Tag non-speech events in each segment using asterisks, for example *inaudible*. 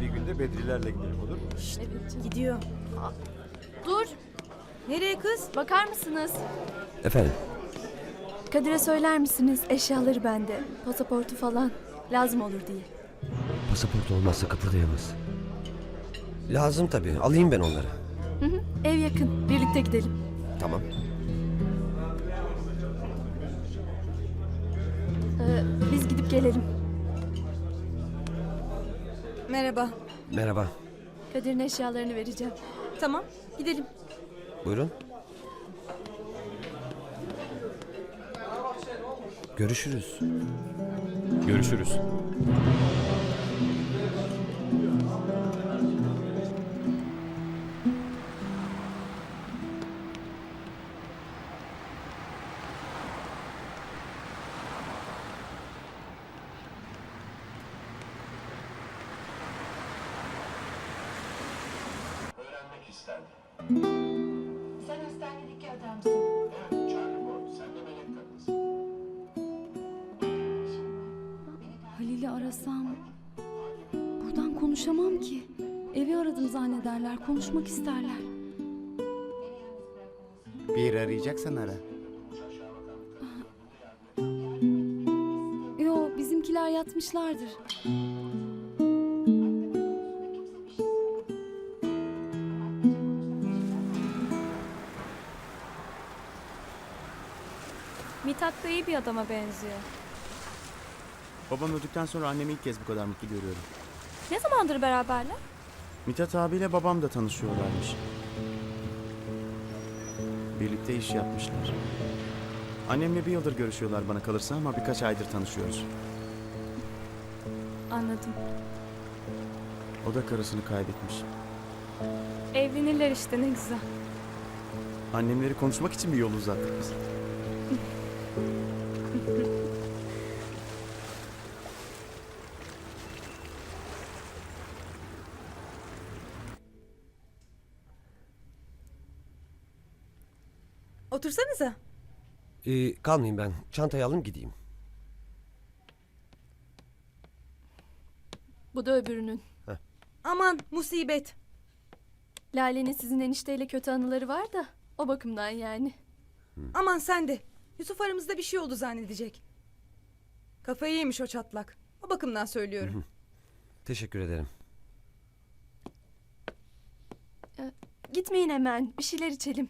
Bir günde Bedrilerle gidelim olur mu? Gidiyor. Dur, Nereye kız? bakar mısınız? Efendim? Kadir'e söyler misiniz eşyaları bende, pasaportu falan lazım olur diye. Pasaport olmazsa kıpırdayamaz. Lazım tabii. Alayım ben onları. Ev yakın, birlikte gidelim. Tamam. Ee, biz gidip gelelim. Merhaba. Merhaba. Kadir'in eşyalarını vereceğim. Tamam, gidelim. Buyurun. Görüşürüz. Görüşürüz. Öğrenmek isterdi. Sen hastanedeki adamsın. Evet, Charlie Boy, sen de melek kadınsın. Halil'i arasam buradan konuşamam ki. Evi aradım zannederler, konuşmak isterler. Bir arayacaksan ara. Yo, bizimkiler yatmışlardır. Mithat da iyi bir adama benziyor. Babam öldükten sonra annemi ilk kez bu kadar mutlu görüyorum. Ne zamandır beraberler? Mithat abiyle babam da tanışıyorlarmış. Birlikte iş yapmışlar. Annemle bir yıldır görüşüyorlar bana kalırsa ama birkaç aydır tanışıyoruz. Anladım. O da karısını kaybetmiş. Evlenirler işte ne güzel. Annemleri konuşmak için bir yol uzattık biz. Otursanıza. Ee, kalmayayım ben. Çantayı alın gideyim. Bu da öbürünün. Aman musibet. Lale'nin sizin enişteyle kötü anıları var da o bakımdan yani. Aman sen de. Yusuf aramızda bir şey oldu zannedecek. Kafayı yemiş o çatlak. O bakımdan söylüyorum. Teşekkür ederim. Gitmeyin hemen, bir şeyler içelim.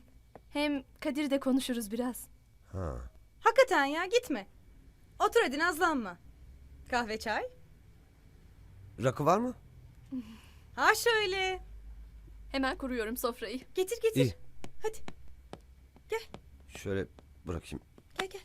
Hem Kadir de konuşuruz biraz. Ha. Hakikaten ya gitme. Otur hadi nazlanma. Kahve çay. Rakı var mı? *laughs* Ha şöyle. Hemen kuruyorum sofrayı. Getir getir. İyi. Hadi Şöyle bırakayım. gel gel.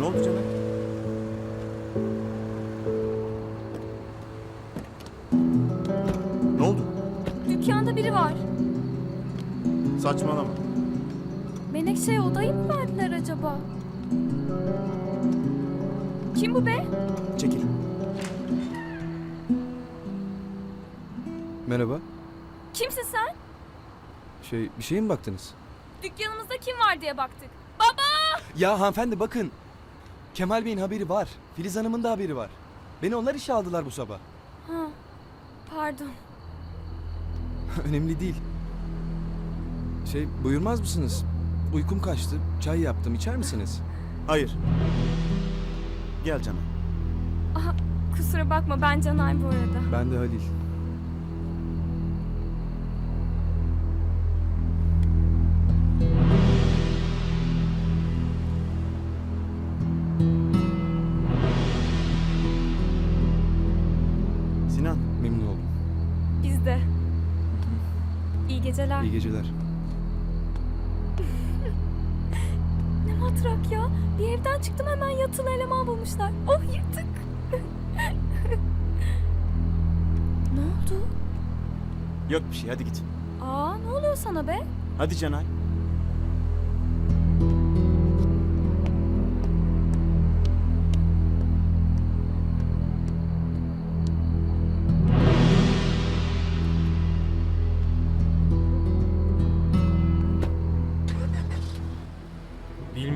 Ne oldu canım? Ne oldu? Dükkanda biri var. Saçmalama. Menekşe'ye odayı mı verdiler acaba? Kim bu be? Çekil. Merhaba. Kimsin sen? Şey bir şeye mi baktınız? Dükkanımızda kim var diye baktık. Baba! Ya hanımefendi bakın. Kemal Bey'in haberi var. Filiz Hanım'ın da haberi var. Beni onlar işe aldılar bu sabah. Ha, pardon. *laughs* Önemli değil. Şey buyurmaz mısınız? Uykum kaçtı. Çay yaptım. içer misiniz? Hayır. Gel canım. Aha, kusura bakma ben Canay bu arada. Ben de Halil. Geceler. İyi geceler. Ne matrak ya. Bir evden çıktım hemen yatılı eleman bulmuşlar. Oh yırtık. ne oldu? Yok bir şey hadi git. Aa ne oluyor sana be? Hadi Canay.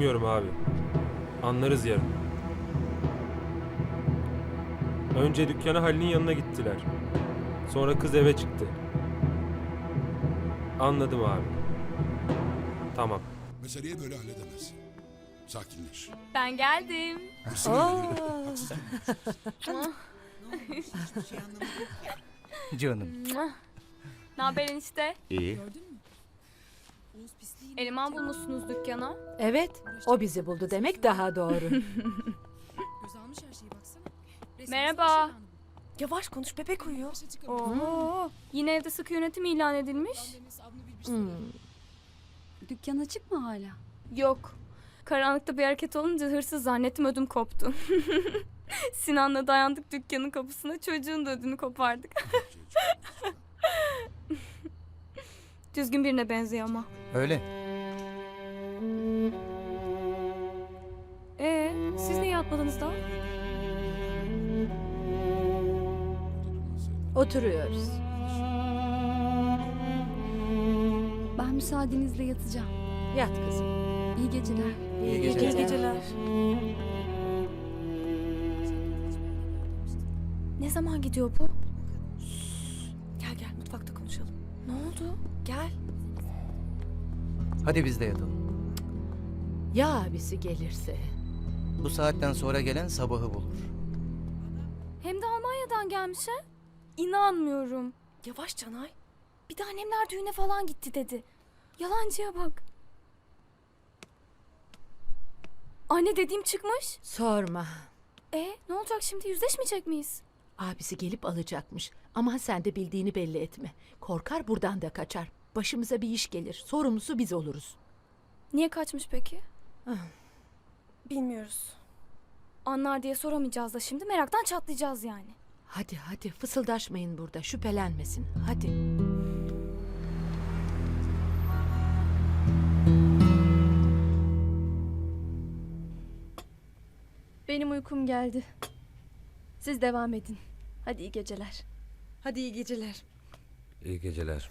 Bilmiyorum abi. Anlarız yarın. Önce dükkana Halil'in yanına gittiler. Sonra kız eve çıktı. Anladım abi. Tamam. Meseleyi böyle halledemezsin. Sakinleş. Ben geldim. Canım. ne haber enişte? İyi. Eleman bulmuşsunuz dükkana. Evet, o bizi buldu demek daha doğru. *laughs* Merhaba. Yavaş konuş bebek uyuyor. Oo. Yine evde sıkı yönetim ilan edilmiş. Hmm. Dükkan açık mı hala? Yok. Karanlıkta bir hareket olunca hırsız zannettim ödüm koptu. *laughs* Sinan'la dayandık dükkanın kapısına çocuğun da ödünü kopardık. *laughs* Düzgün birine benziyor ama. Öyle. Ee, siz niye yatmadınız daha? Oturuyoruz. Ben müsaadenizle yatacağım. Yat kızım. İyi geceler. İyi, geceler. Ne zaman gidiyor bu? Oldu? Gel. Hadi biz de yatalım. Ya abisi gelirse? Bu saatten sonra gelen sabahı bulur. Hem de Almanya'dan gelmiş ha? İnanmıyorum. Yavaş Canay. Bir de annemler düğüne falan gitti dedi. Yalancıya bak. Anne dediğim çıkmış. Sorma. E ne olacak şimdi yüzleşmeyecek miyiz? Abisi gelip alacakmış. Ama sen de bildiğini belli etme. Korkar buradan da kaçar. Başımıza bir iş gelir. Sorumlusu biz oluruz. Niye kaçmış peki? Bilmiyoruz. Anlar diye soramayacağız da şimdi meraktan çatlayacağız yani. Hadi hadi fısıldaşmayın burada. Şüphelenmesin. Hadi. Benim uykum geldi. Siz devam edin. Hadi iyi geceler. Hadi iyi geceler. İyi geceler.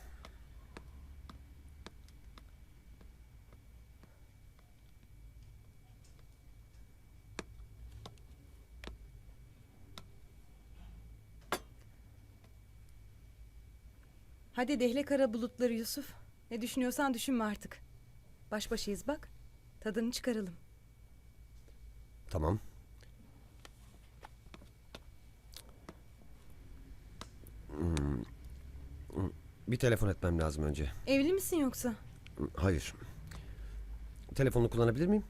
Hadi dehle kara bulutları Yusuf. Ne düşünüyorsan düşünme artık. Baş başayız bak. Tadını çıkaralım. Tamam. Hmm. Hmm. Bir telefon etmem lazım önce. Evli misin yoksa? Hayır. Telefonunu kullanabilir miyim?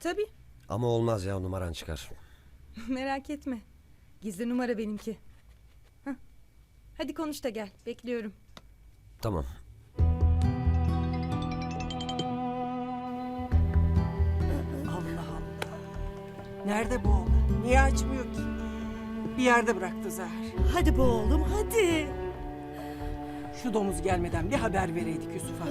Tabii. Ama olmaz ya numaran çıkar. *laughs* Merak etme. Gizli numara benimki. Hah. Hadi konuş da gel. Bekliyorum. Tamam. Allah Allah. Nerede bu oğlan? Niye açmıyor ki? Bir yerde bıraktı Zahar. Hadi bu oğlum hadi. Şu domuz gelmeden bir haber vereydik Yusuf'a.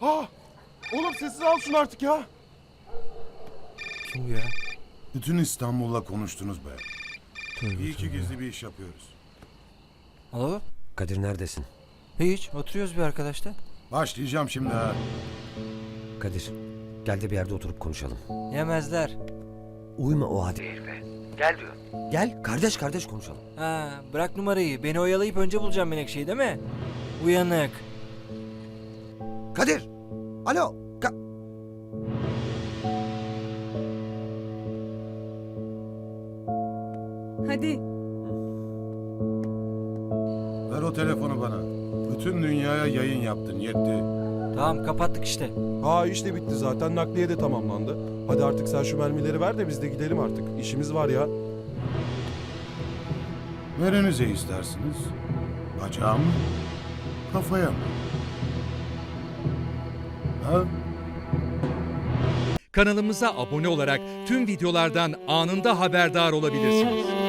Ha! Oğlum sessiz al şunu artık ya. Kim bu ya? Bütün İstanbul'la konuştunuz be. İyi ki gizli bir iş yapıyoruz. Alo? Kadir neredesin? Hiç. Oturuyoruz bir arkadaşta. Başlayacağım şimdi ha. Kadir. Gel de bir yerde oturup konuşalım. Yemezler. Uyma o hadi herife. Gel diyor. Gel kardeş kardeş konuşalım. Ha, bırak numarayı. Beni oyalayıp önce bulacağım Menekşe'yi değil mi? Uyanık. Kadir! Alo! Hadi. o telefonu bana. Bütün dünyaya yayın yaptın yetti. Tamam kapattık işte. Ha iş de bitti zaten nakliye de tamamlandı. Hadi artık sen şu mermileri ver de biz de gidelim artık. İşimiz var ya. Nerenize istersiniz? Bacağa mı? Kafaya mı? Ha? Kanalımıza abone olarak tüm videolardan anında haberdar olabilirsiniz.